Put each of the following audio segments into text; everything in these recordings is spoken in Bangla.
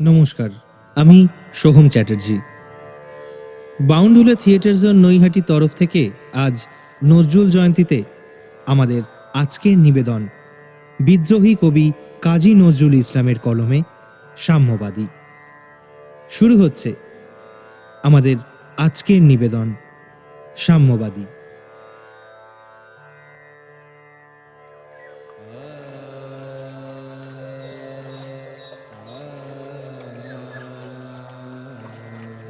নমস্কার, আমি সোহম চ্যাটার্জি। বাউন্ডুলা থিয়েটার জোন নৈহাটি তরফ থেকে আজ নজরুল জয়ন্তীতে আমাদের আজকের নিবেদন, বিদ্রোহী কবি কাজী নজরুল ইসলামের কলমে সাম্যবাদী। শুরু হচ্ছে আমাদের আজকের নিবেদন, সাম্যবাদী।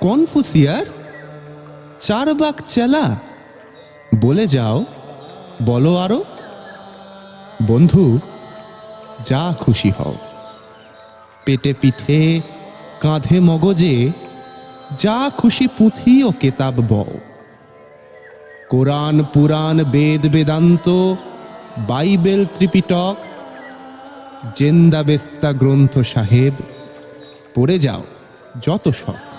কনফুসিয়াস, চারবাক চেলা। বলে যাও, বলো আরও। বন্ধু, যা খুশি হও। পেটে পিঠে, কাঁধে মগজে, যা খুশি পুঁথি ও কেতাব বও। Quran, Purana, Veda, Vedanta, Bible Tripitaka, Zend Avesta Granth Sahib, পড়ে যাও, যত শখ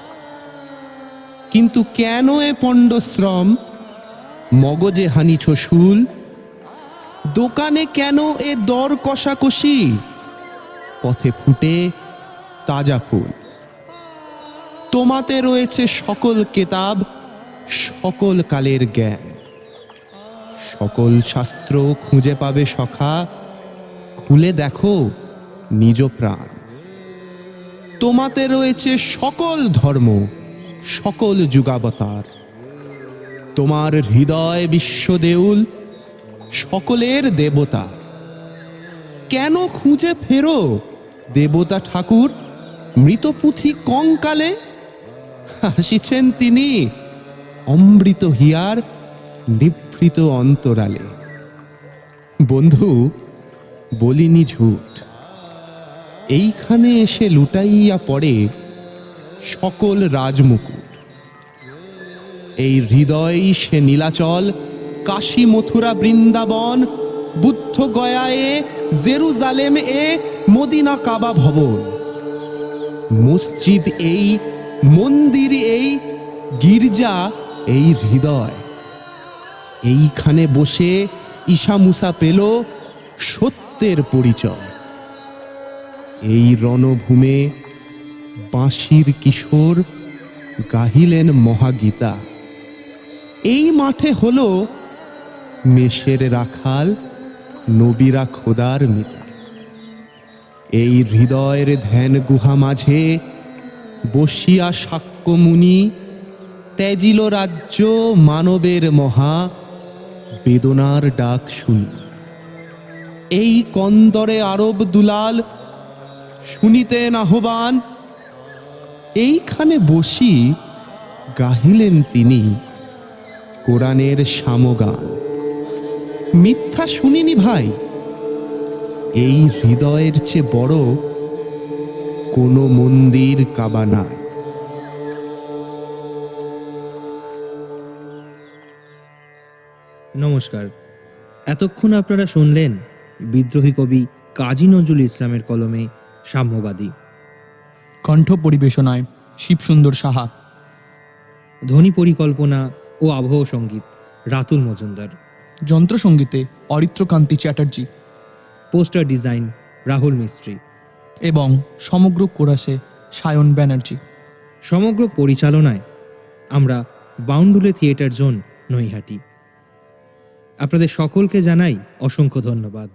কিন্তু কেন এ পণ্ডশ্রম মগজে হানিছ শুল। দোকানে কেন এ দর কষাকষি? পথে ফুটে তাজা ফুল। তোমাতে রয়েছে সকল কেতাব, সকল কালের জ্ঞান। সকল শাস্ত্র খুঁজে পাবে সখা, খুলে দেখো নিজ প্রাণ। তোমাতে রয়েছে সকল ধর্ম সকল যুগাবতার। তোমার হৃদয় বিশ্বদেউল সকলের দেবতা। কেন খুঁজে ফেরো দেবতা ঠাকুর? মৃতপুথি কঙ্কালে? আসিছেন তিনি অমৃত হিয়ার নিভৃত অন্তরালে। বন্ধু, বলিনি ঝুট। এইখানে এসে লুটাইয়া পড়ে সকল রাজমুকুট। এই হৃদয়ই সে নীলাচল কাশী মথুরা বৃন্দাবন, বুদ্ধ গয়ায়ে, জেরুজালেম এ মদিনা কাবা ভবন। মসজিদ এই, মন্দির এই, গির্জা এই হৃদয়। এইখানে বসে ঈশা মুসা পেল সত্যের পরিচয়। এই রণভূমে বাঁশির কিশোর গাহিলেন মহাগীতা। এই মাঠে হলো মেষের রাখাল, নবীরা খোদার মিতা। এই হৃদয়ের ধ্যান গুহা মাঝে বসিয়া সাক্ষ্যমুনি ত্যাজিল রাজ্য মানবের মহা বেদনার ডাক শুনি। এই কন্দরে আরব দুলাল শুনিতেন আহ্বান এইখানে বসি গাহিলেন তিনি কোরআনের সামগান মিথ্যা শুনিনি ভাই। এই হৃদয়ের চেয়ে বড় কোনো মন্দির কাবা নাই। নমস্কার। এতক্ষণ আপনারা শুনলেন বিদ্রোহী কবি কাজী নজরুল ইসলামের কলমে সাম্যবাদী। কণ্ঠ পরিবেশনায় শিবসুন্দর সাহা। ধ্বনি পরিকল্পনা ও আবহ সংগীত রাতুল মজুমদার। যন্ত্রসঙ্গীতে Aritrakanti Chatterjee. Poster design Rahul Mistry. এবং সমগ্র কোরাসে সায়ন ব্যানার্জি। সমগ্র পরিচালনায় আমরা বাউন্ডুলে থিয়েটার জোন নৈহাটি। আপনাদের সকলকে জানাই অসংখ্য ধন্যবাদ।